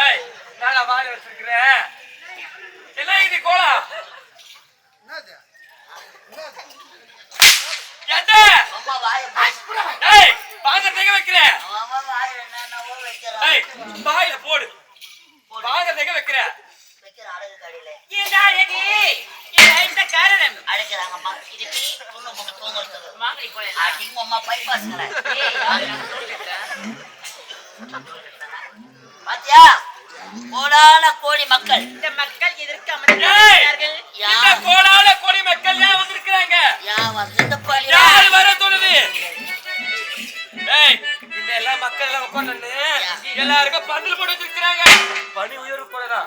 ஏய் நானா வாயில வச்சிருக்கிறேன் என்ன இது. ஏய் வாயில போடு. பாத்திரத்தை எங்க வைக்கிறேன் வைக்கிற? அழகு இந்த காரணம் அழைக்கிறாங்கம்மா. தூங்க bypassங்களே. பாத்தியா? கோடான கோடி மக்கள். இந்த மக்கள் எதற்கு அமர்ந்திருக்கிறார்கள்? இந்த கொடி மக்கள் ஏன் வந்திருக்கிறாங்க? யா வந்து பழியா? யார் வர சொல்லுது? இந்த எல்லா மக்கள் எல்லாம் உட்கார்ந்து எல்லாருக்கும் பந்தல் போட்டு வச்சிருக்காங்க பணி உயர்வு போலடா.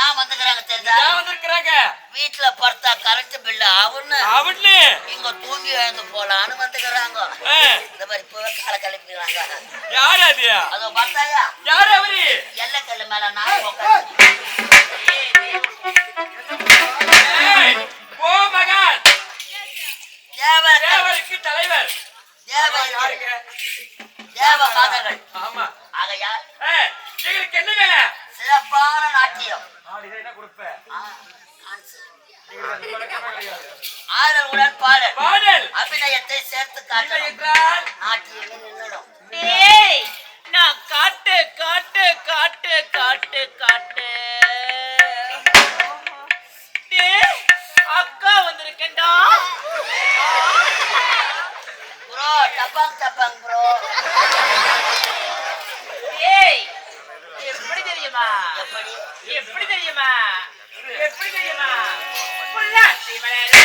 ஏன் வந்துக்கிறாங்க தெரியுதா? ஏன் வந்திருக்கிறாங்க? வீட்டுல படுத்தா கரண்ட் பில்லு ஆகும்னு அவனு. இங்க தூங்கி எழுந்து போலான்னு வந்துக்கிறாங்க. இந்த மாதிரி இப்பவே காலை கிளப்பிடுறாங்க யார் அது? அதோ பார்த்தாயா? யார் அவரு? எல்லைக்கல்லு மேல நாய் உட்காந்து அபிநயத்தை சேர்த்து காட்டணும். நாட்டியமே நின்றுடும் நான் காட்டு காட்டு காட்டு காட்டு காட்டு. அக்கா வந்திருக்கேன்டா. ப்ரோ டப்பாங் டப்பாங் ப்ரோ. டேய் எப்படி தெரியுமா? எப்படி? எப்படி தெரியுமா? எப்படி தெரியுமா? பொள்ளாச்சி மலையிலே.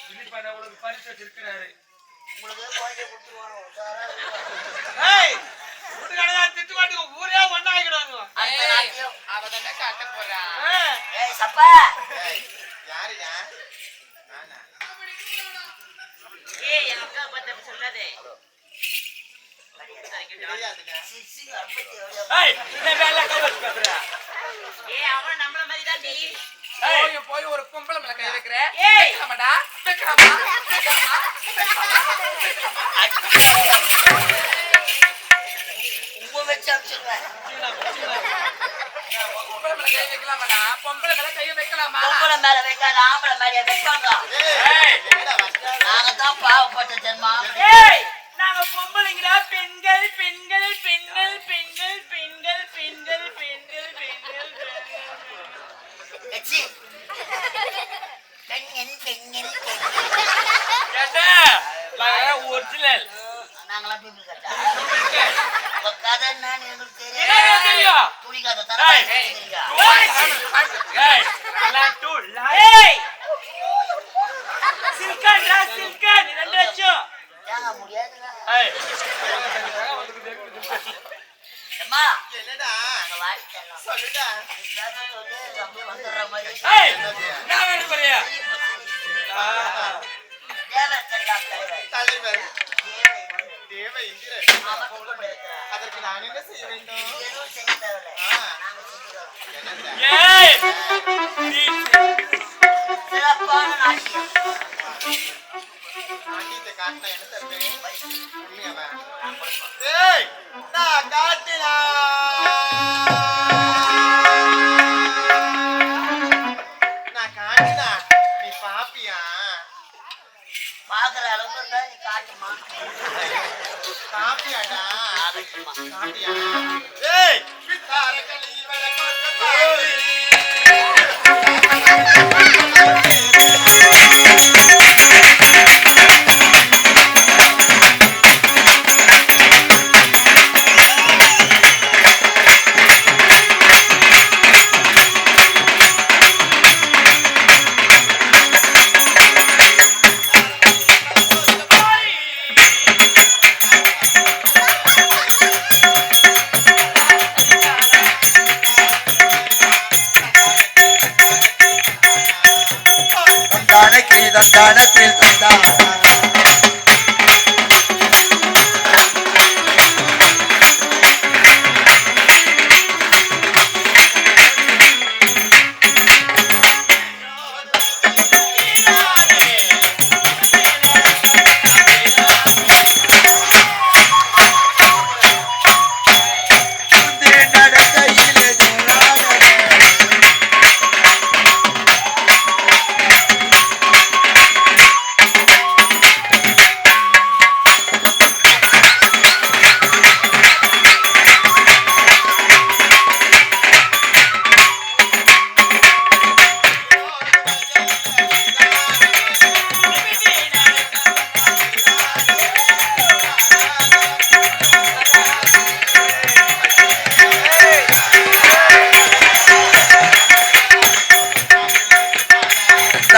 இல்லைப்பா நான் உங்களுக்கு பரிசு வச்சிருக்கிறாரு. உங்களுக்கு குழந்தைய கொடுத்துருவானோ? ஏய் சப்பா. யாருடா? நானா? ஏய் என் அக்கா பத்தி சொல்லாதே. போய் ஒரு பொம்பளை மிளகாய் இருக்கிற ஏய். ஆமாடா பொம்பளை மேல கையை வைக்கலாமா பொம்பளை மேல வைக்காத ஆம்பளை மேல வைப்பாங்க நாங்க நாங்க பொம்பளைங்கிற பெண்கள் பெண்கள் பெண்கள் பெண்கள். நாங்களா பீப்பிள் கட்டா. உங்க கதை என்னன்னு எங்களுக்கு தெரியும்? துணி கதை தர சொல்லுடா. சொல்லு வந்துடுற மாதிரி. தலைவர். தேவ இந்திரன் அதற்கு நான் என்ன செய்ய வேண்டும் சிறப்பான நாட்டியம் நாட்டியத்தை காட்டினா என்ன தருவேன் நான் காட்டினா பாக்குற அளவுக்கு இருந்தா நீ காட்டுமா? காட்டுமா காட்டியா ஏய். தாரகளில் கைதம் தானத்தில் தந்தான்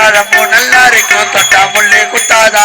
குற்றாலமோ நல்லா இருக்கும் தொட்டா முள்ளு குத்தாதா?